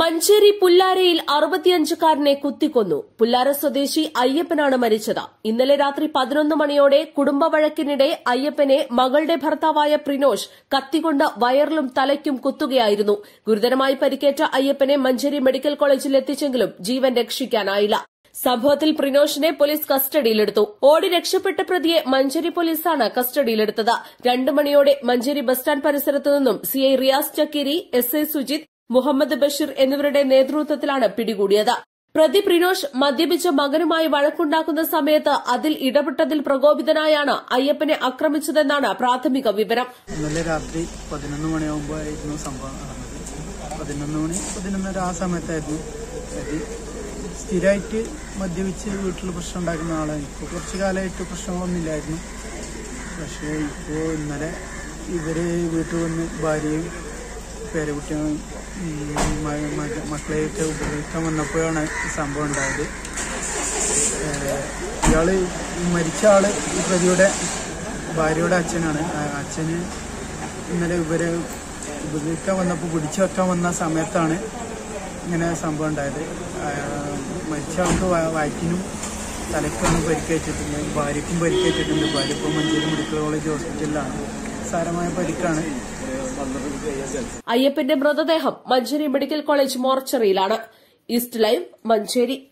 Manjeri പുല്ലാരയിൽ അറുപത്തിയഞ്ചുകാരനെ കുത്തിക്കൊന്നു. പുല്ലാര സ്വദേശി അയ്യപ്പനാണ് മരിച്ചത്. ഇന്നലെ രാത്രി പതിനൊന്ന് മണിയോടെ കുടുംബ വഴക്കിനിടെ അയ്യപ്പനെ മകളുടെ ഭർത്താവായ പ്രിനോഷ് കത്തിക്കൊണ്ട് വയറിലും തലയ്ക്കും കുത്തുകയായിരുന്നു. ഗുരുതരമായി പരിക്കേറ്റ അയ്യപ്പനെ മഞ്ചേരി മെഡിക്കൽ കോളേജിൽ എത്തിച്ചെങ്കിലും ജീവൻ രക്ഷിക്കാനായില്ല. സംഭവത്തിൽ പ്രിനോഷിനെ പോലീസ് കസ്റ്റഡിയിലെടുത്തു. ഓടി രക്ഷപ്പെട്ട പ്രതിയെ മഞ്ചേരി പോലീസാണ് കസ്റ്റഡിയിലെടുത്തത്. രണ്ടു മണിയോടെ മഞ്ചേരി ബസ് സ്റ്റാൻഡ് പരിസരത്തു നിന്നും CI Riyas Chakkeeri S I Sujith Muhammad Basheer എന്നിവരുടെ നേതൃത്വത്തിലാണ് പിടികൂടിയത്. പ്രതി പ്രിനോഷ് മദ്യപിച്ച മകനുമായി വഴക്കുണ്ടാക്കുന്ന സമയത്ത് അതിൽ ഇടപെട്ടതിൽ പ്രകോപിതനായാണ് അയ്യപ്പനെ ആക്രമിച്ചതെന്നാണ് പ്രാഥമിക വിവരം. ഇന്നലെ രാത്രി പതിനൊന്ന് മണിയാകുമ്പോഴായിരുന്നു സംഭവം നടന്നത്. പതിനൊന്ന് മണി പതിനൊന്നര ആ സമയത്തായിരുന്നു പ്രതി സ്ഥിരമായിട്ട് മദ്യപിച്ച് വീട്ടിൽ പ്രശ്നം ഉണ്ടാക്കുന്ന ആളാണ്. ഇപ്പോൾ കുറച്ച് കാലമായിട്ട് പ്രശ്നങ്ങളൊന്നുമില്ലായിരുന്നു പക്ഷേ ഇപ്പോൾ ഇന്നലെ ഇവർ വീട്ടിൽ വന്ന് ഭാര്യയും പേരക്കുട്ടിയും മക്കളെയൊക്കെ ഉപദ്രവിക്കാൻ വന്നപ്പോഴാണ് ഈ സംഭവം ഉണ്ടായത്. ഈ മരിച്ച ആൾ ഈ പ്രതിയുടെ ഭാര്യയുടെ അച്ഛനാണ്. അച്ഛന് ഇന്നലെ ഇവരെ ഉപദ്രവിക്കാൻ വന്നപ്പോൾ പിടിച്ചു വെക്കാൻ വന്ന സമയത്താണ് ഇങ്ങനെ സംഭവം ഉണ്ടായത്. മരിച്ച ആൾക്ക് വയറ്റിനും തലയ്ക്കാണ് പരിക്കേറ്റിട്ടുണ്ട് ഭാര്യയ്ക്കും പരിക്കേറ്റിട്ടുണ്ട്. ഭാര്യ ഇപ്പോൾ മഞ്ചേരി മെഡിക്കൽ കോളേജ് ഹോസ്പിറ്റലിലാണ്. സാരമായ പരിക്കാണ്. അയ്യപ്പന്റെ മൃതദേഹം Manjeri medical college മോർച്ചറിയിലാണ്. East Live Manjeri.